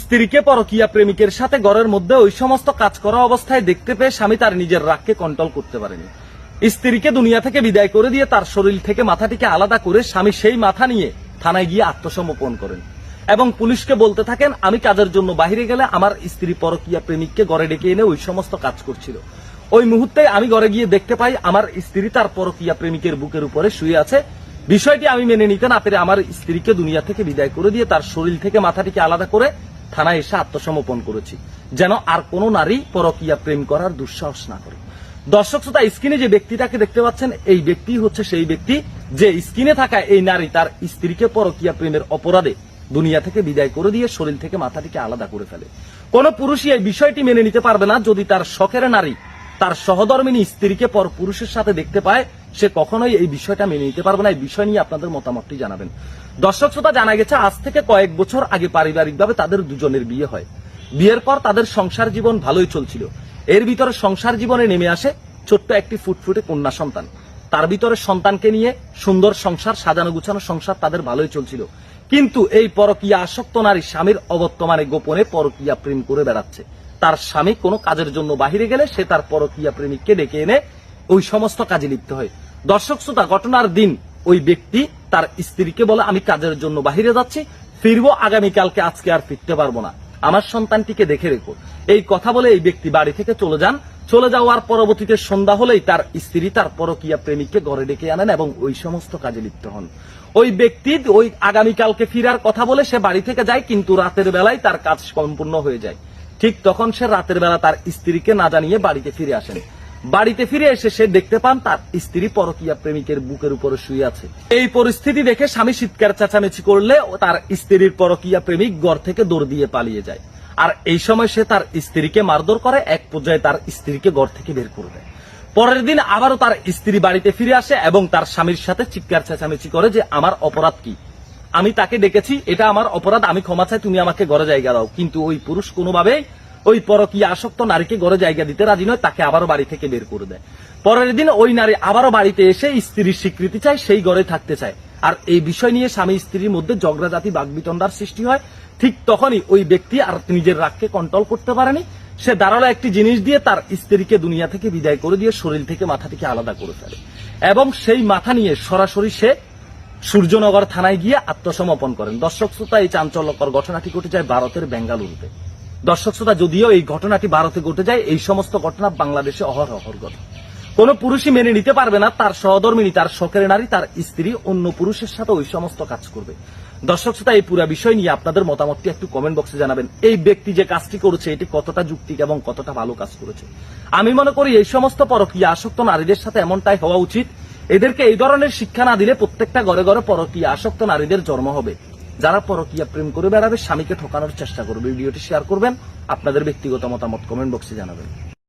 স্ত্রীকে পরকিয়া প্রেমিকের সাথে ঘরের মধ্যে ওই সমস্ত কাজ করা অবস্থায় দেখতে পেয়ে স্বামী তার নিজের রাগকে কন্ট্রোল করতে পারেনি। স্ত্রীকে দুনিয়া থেকে বিদায় করে দিয়ে তার শরীর থেকে মাথাটিকে আলাদা করে স্বামী সেই মাথা নিয়ে থানায় গিয়ে আত্মসমর্পণ করেন এবং পুলিশকে বলতে থাকেন, আমি কাজের জন্য বাইরে গেলে আমার স্ত্রী পরকিয়া প্রেমিককে ঘরে ডেকে এনে ওই সমস্ত কাজ করছিল। ওই মুহূর্তে আমি ঘরে গিয়ে দেখতে পাই আমার স্ত্রী তার পরকিয়া প্রেমিকের বুকের উপরে শুয়ে আছে। বিষয়টি আমি মেনে নিতে না পেরে আমার স্ত্রীকে দুনিয়া থেকে বিদায় করে দিয়ে তার শরীর থেকে মাথাটিকে আলাদা করে থানায় এসে আত্মসমর্পণ করেছি, যেন আর কোনো নারী পরকিয়া প্রেম করার দুঃসাহস না করে। দর্শক শ্রোতা, স্ক্রিনে যে ব্যক্তিটাকে দেখতে পাচ্ছেন, এই ব্যক্তি হচ্ছে সেই ব্যক্তি যে স্ক্রিনে থাকা এই নারী তার স্ত্রীকে পরকিয়া প্রেমের অপরাধে দুনিয়া থেকে বিদায় করে দিয়ে শরীর থেকে মাথাটিকে আলাদা করে ফেলে। কোন পুরুষই এই বিষয়টি মেনে নিতে পারবে না যদি তার শখের নারী তার সহধর্মিনী স্ত্রীকে পর পুরুষের সাথে দেখতে পায় সে কখনোই এই বিষয়টা মেনে নিতে পারবে না, এই বিষয় নিয়ে আপনাদের মতামতটি জানাবেন। দর্শক শ্রোতা, জানা গেছে, আজ থেকে কয়েক বছর আগে পারিবারিকভাবে তাদের দুজনের বিয়ে হয়। বিয়ের পর তাদের সংসার জীবন ভালোই চলছিল। এর ভিতরে সংসার জীবনে নেমে আসে ছোট্ট একটি ফুটফুটে কন্যা সন্তান। তার ভিতরে সন্তানকে নিয়ে সুন্দর সংসার, সাজানো গুছানো সংসার তাদের ভালোই চলছিল। কিন্তু এই পরকিয়া আসক্ত নারী স্বামীর অবর্তমানে গোপনে পরকিয়া প্রেম করে বেড়াচ্ছে। তার স্বামী কোনো কাজের জন্য বাহিরে গেলে সে তার পরকিয়া প্রেমিককে ডেকে এনে ওই সমস্ত কাজে লিপ্ত হয়। দর্শক শ্রোতা, ঘটনার দিন ওই ব্যক্তি তার স্ত্রীকে বলে, আমি কাজের জন্য বাহিরে যাচ্ছি, ফিরবো, আগামীকালকে আজকে আর ফিরতে পারব না। আমার সন্তানটিকে দেখে রেখো। এই কথা বলে এই ব্যক্তি বাড়ি থেকে চলে যান। চলে যাওয়ার পরবর্তীতে সন্ধ্যা হলেই তার স্ত্রী তার পরকিয়া প্রেমিককে ঘরে ডেকে আনেন এবং ওই সমস্ত কাজে লিপ্ত হন। ওই ব্যক্তি ওই আগামীকালকে ফিরার কথা বলে সে বাড়ি থেকে যায়, কিন্তু রাতের বেলায় তার কাজ সম্পূর্ণ হয়ে যায়। ঠিক তখন সে রাতের বেলা তার স্ত্রীকে না জানিয়ে বাড়িতে ফিরে আসেন। বাড়িতে ফিরে এসে সে দেখতে পান তার স্ত্রী পরকিয়া প্রেমিকের বুকের উপরে শুয়ে আছে। এই পরিস্থিতি দেখে স্বামী চিৎকার চেঁচামেচি করলে তার স্ত্রীর পরকিয়া প্রেমিক ঘর থেকে দৌড় দিয়ে পালিয়ে যায়। আর এই সময় সে তার স্ত্রীকে মারধর করে, এক পর্যায়ে তার স্ত্রীকে ঘর থেকে বের করে দেয়। পরের দিন আবারও তার স্ত্রী বাড়িতে ফিরে আসে এবং তার স্বামীর সাথে চিৎকার চেঁচামেচি করে যে, আমার অপরাধ কি? আমি তাকে ডেকেছি, এটা আমার অপরাধ, আমি ক্ষমা চাই, তুমি আমাকে ঘরে জায়গা দাও। কিন্তু ওই পুরুষ কোনোভাবেই ওই পরকীয়া আসক্ত নারীকে ঘরে জায়গা দিতে রাজি নয়, তাকে আবারও বাড়ি থেকে বের করে দেয়। পরের দিন ওই নারী আবারও বাড়িতে এসে স্ত্রীর স্বীকৃতি চায়, সেই ঘরে থাকতে চায়। আর এই বিষয় নিয়ে স্বামী স্ত্রীর মধ্যে ঝগড়াজাতি বাগবিতণ্ডার সৃষ্টি হয়। ঠিক তখনই ওই ব্যক্তি আর নিজের রাগকে কন্ট্রোল করতে পারেনি। সে দাঁড়াল একটি জিনিস দিয়ে তার স্ত্রীকে দুনিয়া থেকে বিদায় করে দিয়ে শরীর থেকে মাথাটিকে আলাদা করে ফেলে। এবং সেই মাথা নিয়ে সরাসরি সে সূর্যনগর থানায় গিয়ে আত্মসমর্পণ করেন। দর্শক শ্রোতা, এই চাঞ্চল্যকর ঘটনাটি ঘটে যায় ভারতের বেঙ্গালুরুতে। দর্শক শ্রোতা, যদিও এই ঘটনাটি ভারতে ঘটে যায়, এই সমস্ত ঘটনা বাংলাদেশে অহরহর ঘটে কোন পুরুষই মেনে নিতে পারবে না, তার সহধর্মিনী, তার শখের নারী, তার স্ত্রী, অন্য পুরুষের সাথে ওই সমস্ত কাজ করবে। দর্শক শ্রোতা, এই পুরো বিষয় নিয়ে আপনাদের মতামতটি একটু কমেন্ট বক্সে জানাবেন। এই ব্যক্তি যে কাজটি করেছে, এটি কতটা যুক্তিক এবং কতটা ভালো কাজ করেছে? আমি মনে করি এই সমস্ত পরকীয়া আসক্ত নারীদের সাথে এমনটাই হওয়া উচিত। এদেরকে এই ধরনের শিক্ষা না দিলে প্রত্যেকটা ঘরে ঘরে পরকীয়া আসক্ত নারীদের জন্ম হবে। যারা পরকিয়া প্রেম করে বেড়াবে, স্বামীকে ঠকানোর চেষ্টা করবে। ভিডিওটি শেয়ার করবেন। আপনাদের ব্যক্তিগত মতামত কমেন্ট বক্সে জানাবেন।